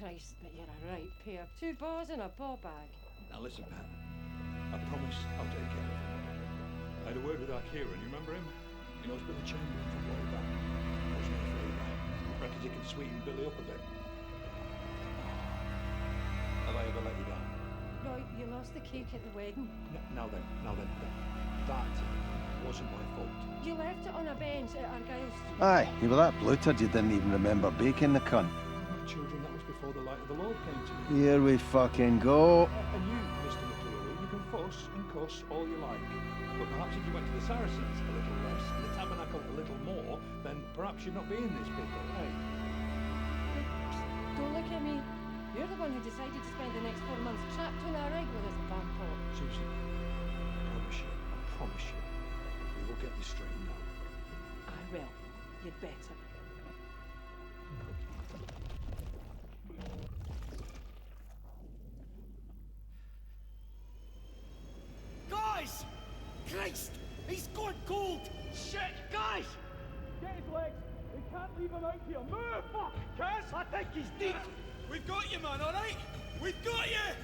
Christ, but you're a right pair. Two balls in a ball bag. Now listen, Pat. I promise I'll take care of him. I had a word with our Kieran, you remember him? He knows Billy Chamberlain from way back. Owes me a favour. Reckons he can sweeten Billy up a bit. Have I ever let you down? Roy, you lost the cake at the wedding. N- now then, now then, that wasn't my fault. You left it on a bench at Argyle Street. Aye, you were that bloated you didn't even remember baking the cunt. My children, that was before the light of the Lord came to me. Here we fucking go. And you, Mr. McCleary, you can fuss and cuss all you like. But perhaps if you went to the Saracens a little less and the Tabernacle a little more, then perhaps you'd not be in this pickle, eh? Don't look at me. You're the one who decided to spend the next four months trapped on a rig with this backpot. Susan, I promise you, I promise you, we will get this straightened out. I will. You'd better. Him out here! Move! Fuck! Cass! I think he's dead! We've got you, man, alright? We've got you!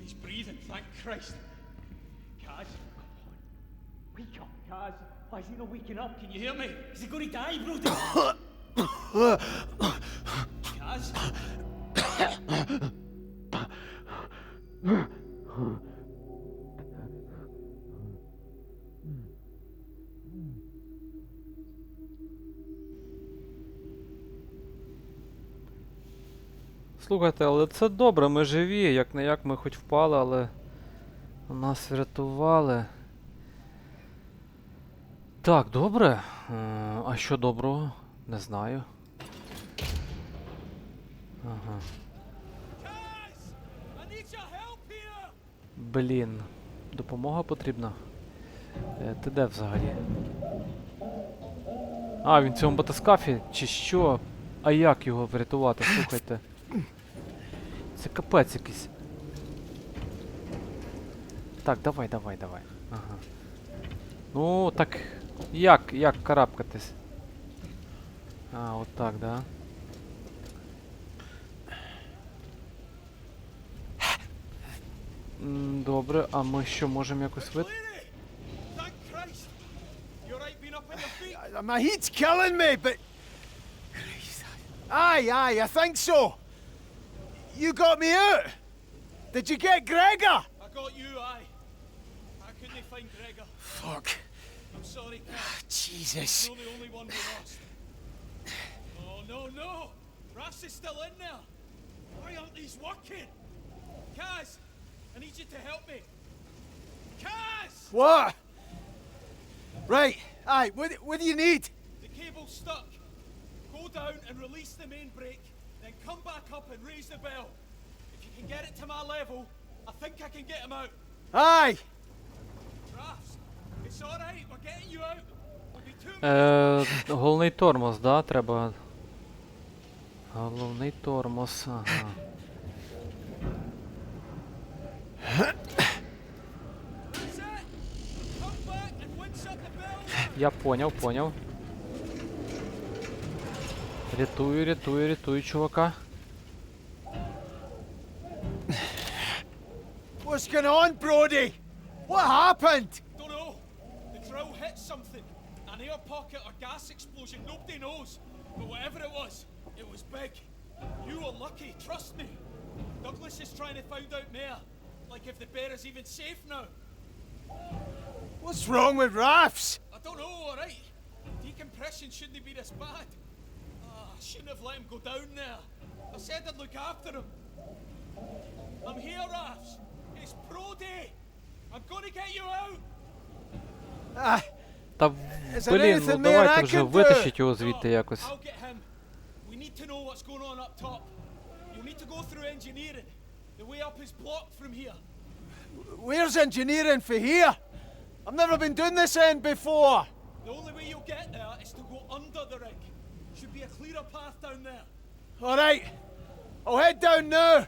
He's breathing, thank Christ! Kaz, come on. Wake up, Kaz! Why is he not waking up? Can you hear me? Is he going to die, Brody? Kaz? Слухайте, але це добре, ми живі, як не як ми хоч впали, але нас врятували. Так, добре. Е, А що доброго? Не знаю. Ага. Блін. Допомога потрібна. Е, ти де взагалі? А, він в цьому батискафі? Чи що? А як його врятувати? Слухайте. Це капець якийсь. Так, давай, давай, давай. Ага. Ну, так. Як, як карабкатись? А, от так, да? Добре, а ми що, можемо якось? Uh, My heat's killing me, but. Aye, aye, I think so. You got me out. Did you get Gregor? I got you, aye. I couldn't find Gregor. Fuck. I'm sorry, Kaz. Ah, Jesus. You're the only one we lost. Oh, no, no! Rass is still in there! Why aren't these working? Kaz! I need you to help me! Kaz! What? Right, aye, what, what do you need? The cable's stuck. Go down and release the main brake, then come back up and raise the bell. If you can get it to my level, I think I can get him out. Aye. Raffs, it's alright, we're getting you out. We'll be two Е, головний тормоз, да? Треба. Головний тормоз, ага. That's it! Come back and winch up the bell! Я поняв, поняв. Рятую, рятую, рятую, чувака. What's going on, Brody? What happened? Don't know. The drill hit something. An air pocket or gas explosion, nobody knows. But whatever it was, it was big. You were lucky, trust me. Douglas is trying to find out more. Like if the bear is even safe now. What's wrong with rafts? I don't know, alright. Decompression shouldn't be this bad. Ah, I shouldn't have let him go down there. I said I'd look after him. I'm here, Rafs. It's Pro Day. I'm gonna get you out. Ah, Та Is there блін, ну anything man давайте I вже can do? витащіть його звідти No, якось. I'll get him. We need to know what's going on up top. You'll need to go through engineering. The way up is blocked from here. where's engineering for here? I've never been doing this end before. The only way you'll get there is to go under the rig. Should be a clearer path down there. All right. I'll head down now.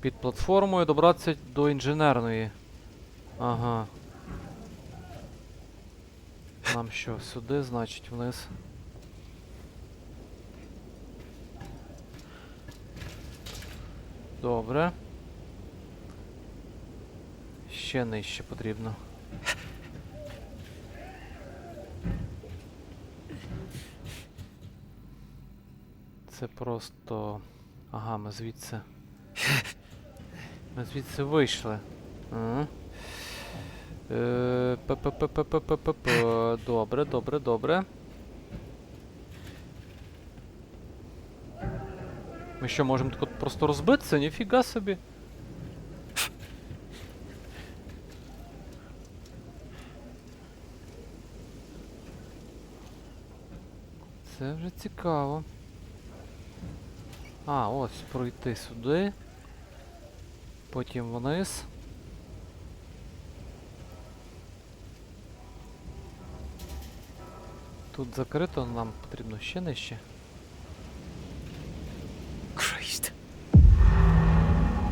Під платформою добратися до інженерної. Ага. Нам що, сюди, значить, вниз. Добре. Ще нижче потрібно. Це просто. Ага, ми звідси. Ми звідси вийшли. Ага. Е, П-п-п-п-п-п-п. Добре, добре, добре. Ми що, можемо так от просто розбитися? Ніфіга собі. Це вже цікаво. А, ось пройти сюди. Потім вниз. Тут закрито, нам потрібно ще нижче. Christ.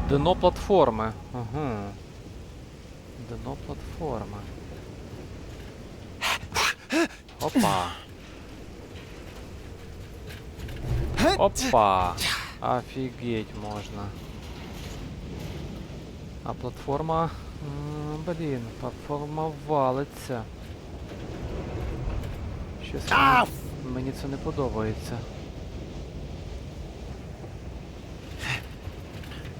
Дно платформи. Ага. Дно платформи. Опа. Опа. Офігеть можна. А платформа. Блін, платформа валиться. Щось мені, мені це не подобається.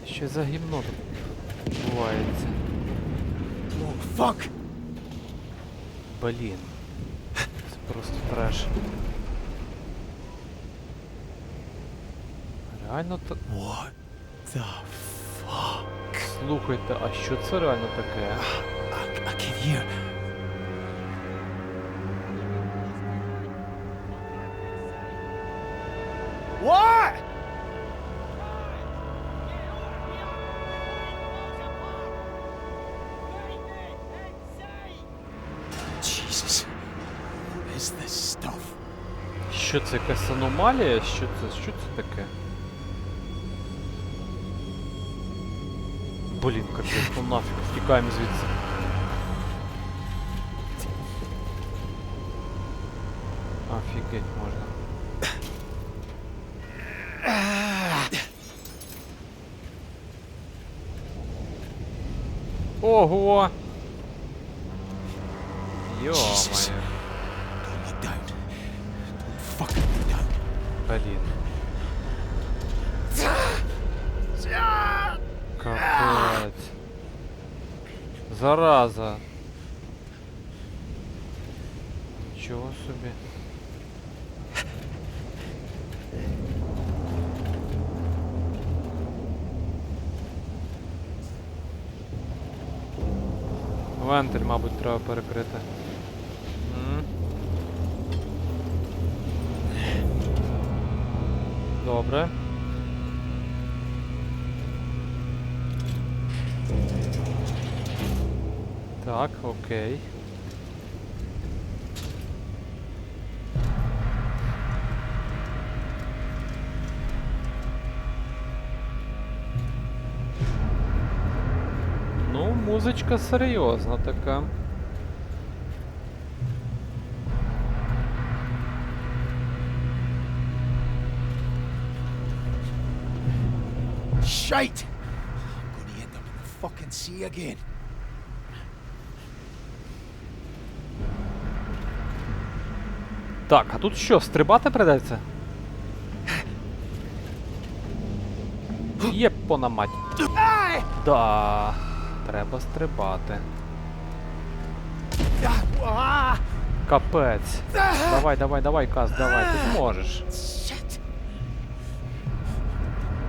Що за гімно тут відбувається? Блін. Це просто треш. Реально так. What the fuck? Слухайте, а що це реально таке? I, I can hear. What? Jesus. What is this stuff? Що це якась аномалія? Що це? Що це таке? Блін, капець, ну нафіг, втікаємо звідси. Офігеть можна. Ого! Jesus. Йо-моє. Don't Зараза. Нічого собі. Вентиль, мабуть, треба перекрити. Добре. Так, окей. Ну, музичка серйозна така. Shite! I'm gonna end up in the fucking sea again. Так, а тут що, стрибати придеться? Є пона мать. Да. Треба стрибати. Капець. Давай, давай, давай, Каз, давай, ти зможеш.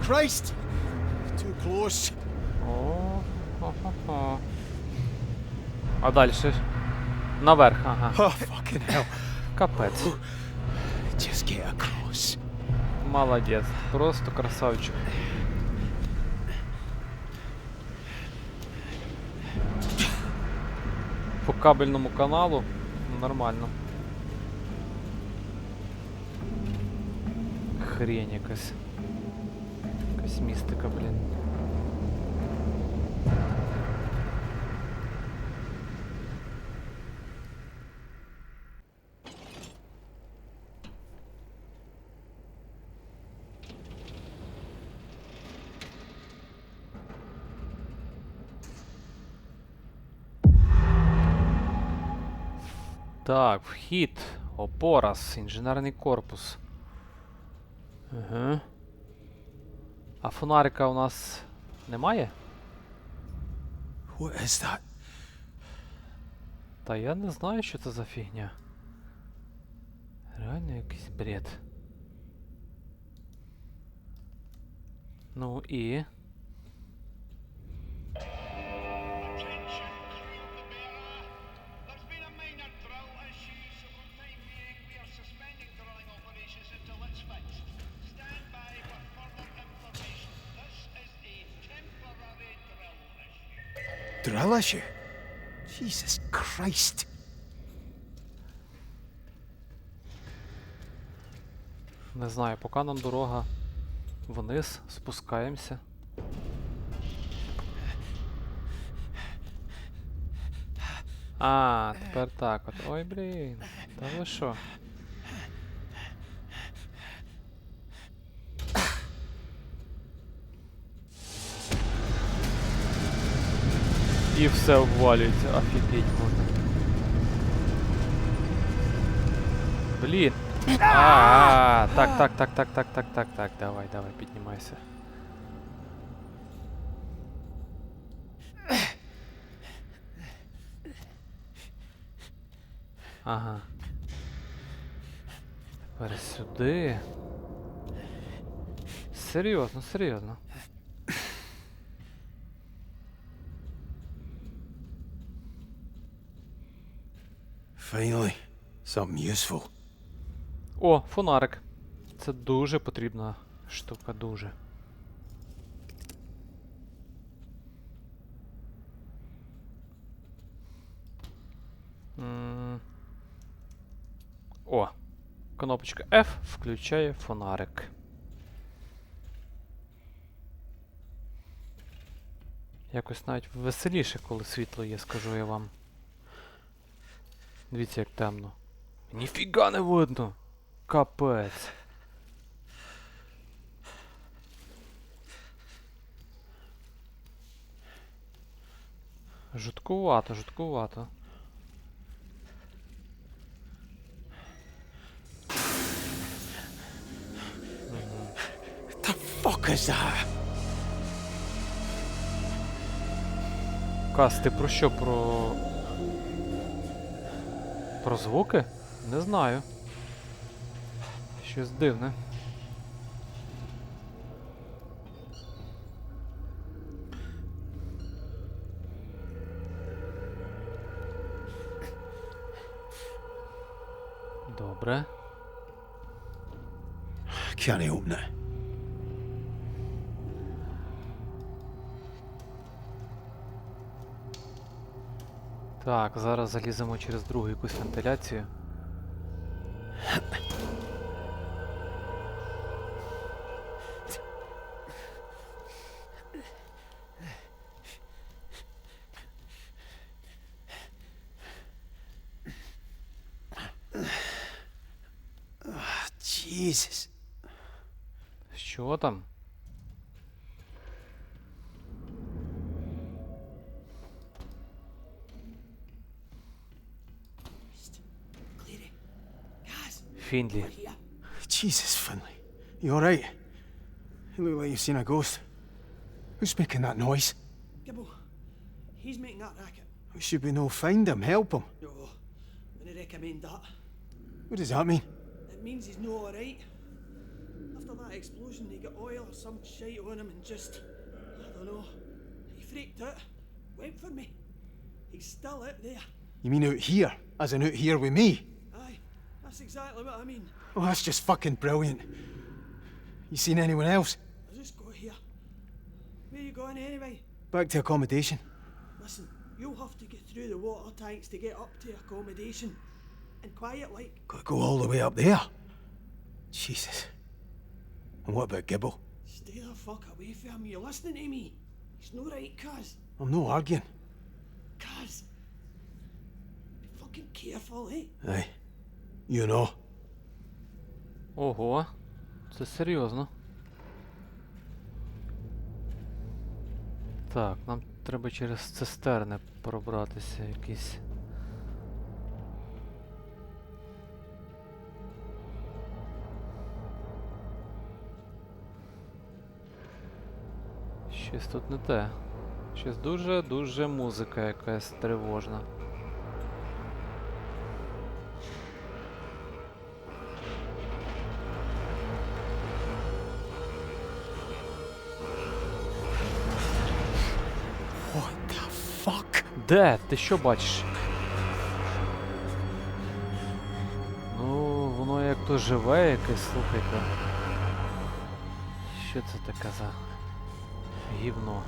Christ! Too close. О. А далі? Наверх, ага. Oh, fucking hell. Across. Молодець. Просто красавчик. По кабельному каналу нормально. Хрень якась. Якась містика, блін. Так, вхід. Опорас, інженерний корпус. Угу. А фонарика у нас немає? What is that? Та я не знаю, що це за фігня. Реально якийсь бред. Ну і. Issue. Jesus Christ. Не знаю, поки нам дорога вниз, спускаємося. А, тепер так от. Ой, блін. Та ви що? І все обвалюється, офігеть можна. Блін. А, так, так, так, так, так, так, так, так, давай, давай, піднімайся. Ага. Тепер сюди. Серйозно, серйозно. Finally, something useful. О, фонарик. Це дуже потрібна штука, дуже. М. О, кнопочка F включає фонарик. Якось навіть веселіше, коли світло є, скажу я вам. Дивіться, як темно. Ніфіга не видно. Капець. Жуткувато, жуткувато. The fuck is that? Кас, ти про що? Про. Про звуки? Не знаю. Щось дивне. Добре. Can't open it. Так, зараз заліземо через другу якусь вентиляцію. Findlay. Jesus, Finley, You alright? You look like you've seen a ghost. Who's making that noise? Gibbo. He's making that racket. We should be no find him, help him? No, I wouldn't recommend that. What does that mean? It means he's no alright. After that explosion, they got oil or some shite on him and just. I don't know. He freaked out, went for me. He's still out there. You mean out here? As in out here with me? That's exactly what I mean. Oh, that's just fucking brilliant. You seen anyone else? I just got here. Where you going anyway? Back to accommodation. Listen, you'll have to get through the water tanks to get up to accommodation. And quiet like. Gotta go all the way up there. Jesus. And what about Gibble? Stay the fuck away from him. You're listening to me? He's no right, cuz. I'm no arguing. Cuz. Be fucking careful, eh? Aye. You know. Ого, це серйозно. Так, нам треба через цистерни пробратися якісь. Щось тут не те. Щось дуже-дуже музика якась тривожна. Де? Ти що бачиш? Ну, воно як то живе якесь, слухайте. Що це таке за гівно?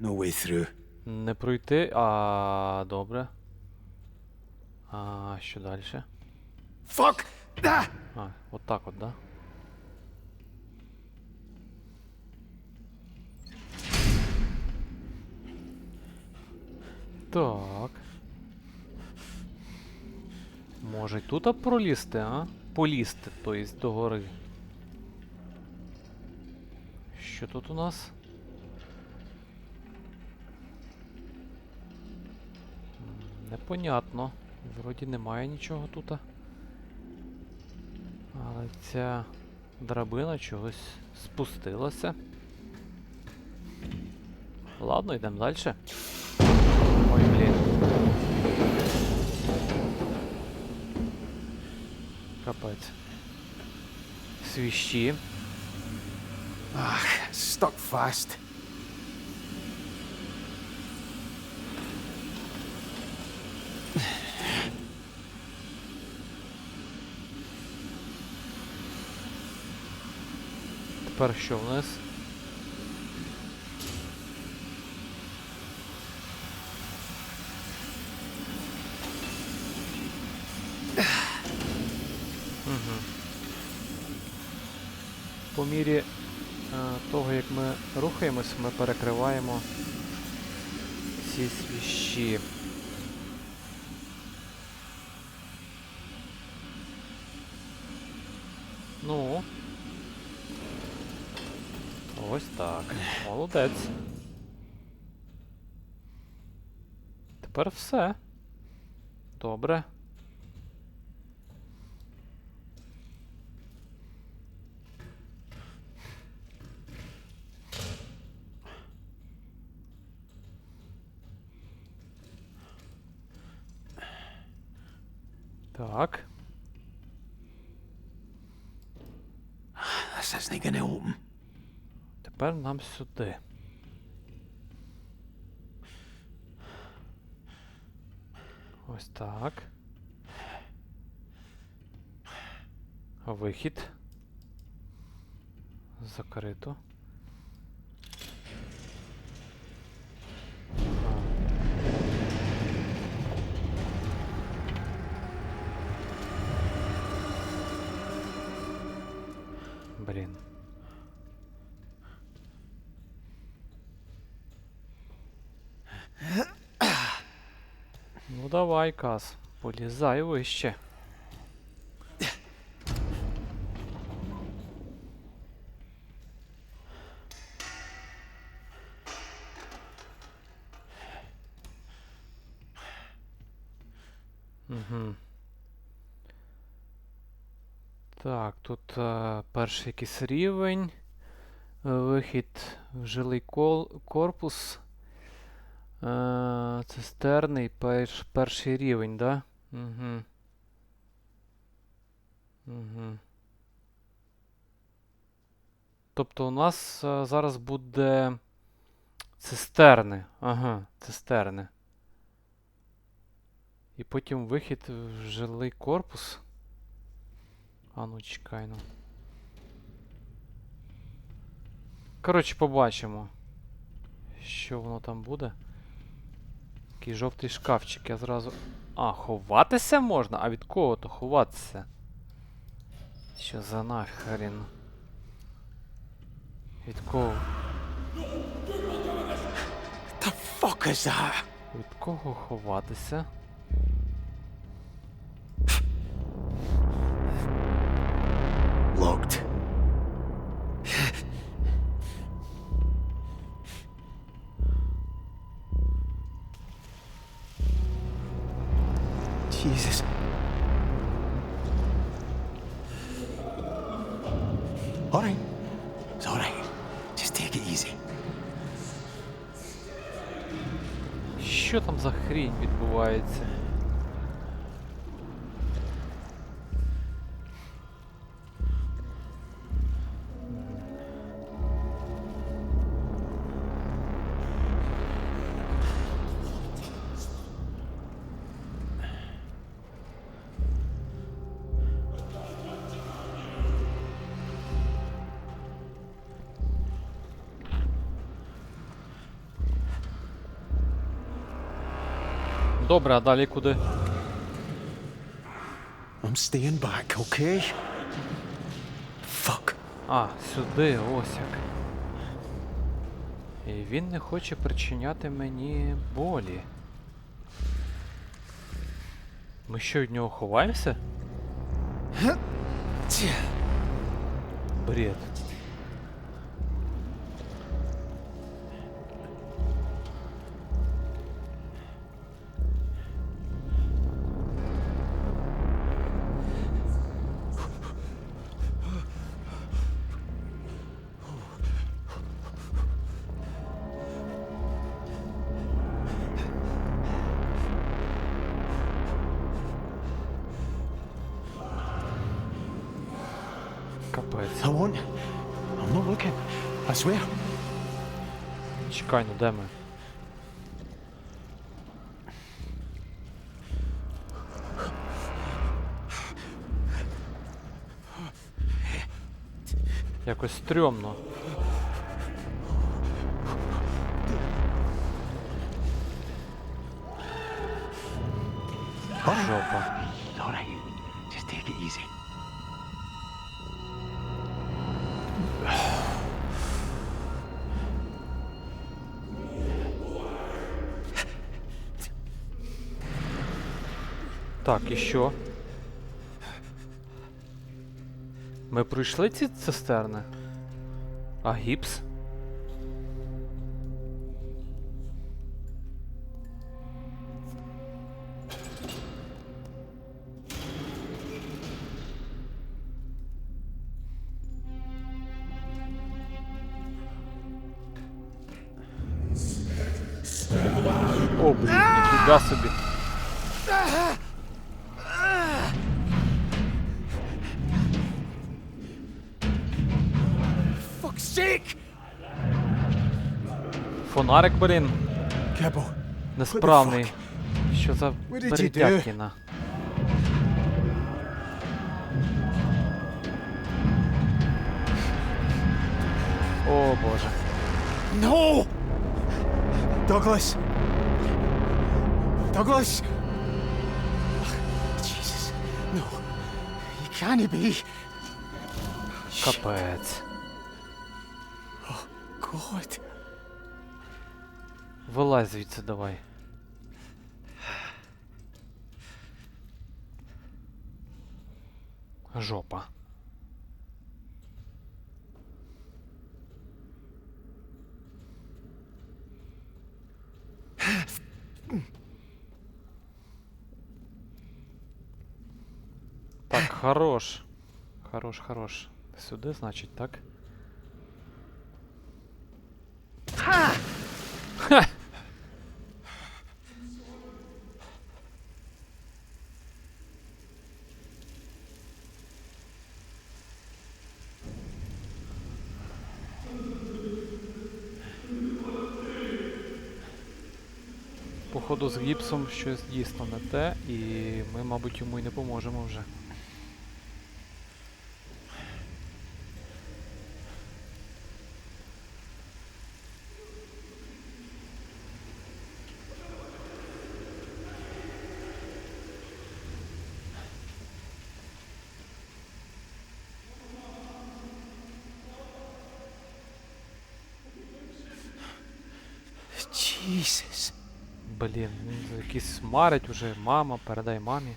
No way through. Не пройти. А, добре. А що далі? Fuck! А, от так от, да? Так. Може й тут пролізти, а? Полізти, то есть до гори. Що тут у нас? Непонятно. Вроді немає нічого тут. Але ця драбина чогось спустилася. Ладно, йдемо далі. Капець. Свіщі. Stuck fast. Тепер що в нас? По мірі е, того, як ми рухаємось, ми перекриваємо ці свіщі. Ну, Ось так. Молодець. Тепер все. Добре. Так. This isn't gonna open. Тепер нам сюди. Ось так. Вихід. Закрито. Каз, полізай вище. Угу. Так, тут е, перший якийсь рівень. Вихід в жилий кол корпус. Е, цистерний перш, перший рівень, да? Угу. Угу. Тобто у нас е, зараз буде цистерни. Ага, цистерни. І потім вихід в жилий корпус. А ну чекай ну. Коротше, побачимо. Що воно там буде. Такий жовтий шкафчик, я зразу. А, ховатися можна? А від кого то ховатися? Що за нахрен? Від кого? The fuck is that? Від кого ховатися? Locked. All right. It's all right. Just take it easy. Що там за хрінь відбувається? Добре, а далі куди? I'm staying back, okay? Fuck. А, сюди, ось як. І він не хоче причиняти мені болі. Ми що від нього ховаємося? Бред. Чекай, ну де ми? Якось стрьомно. Що? Ми пройшли ці цистерни? А гіпс? О, блін, ніфіга собі. Фонарик, блін, несправний. Що за перетякіна? О боже. No! Douglas! Douglas! Jesus. No. You can't be. Капець. God. Вилазь звідси давай. Жопа. Так, хорош. Хорош, хорош. Сюди, значить, так? Ха! Походу з гіпсом щось дійсно не те, і ми, мабуть, йому й не поможемо вже. Блін, марить уже, мама, передай мамі.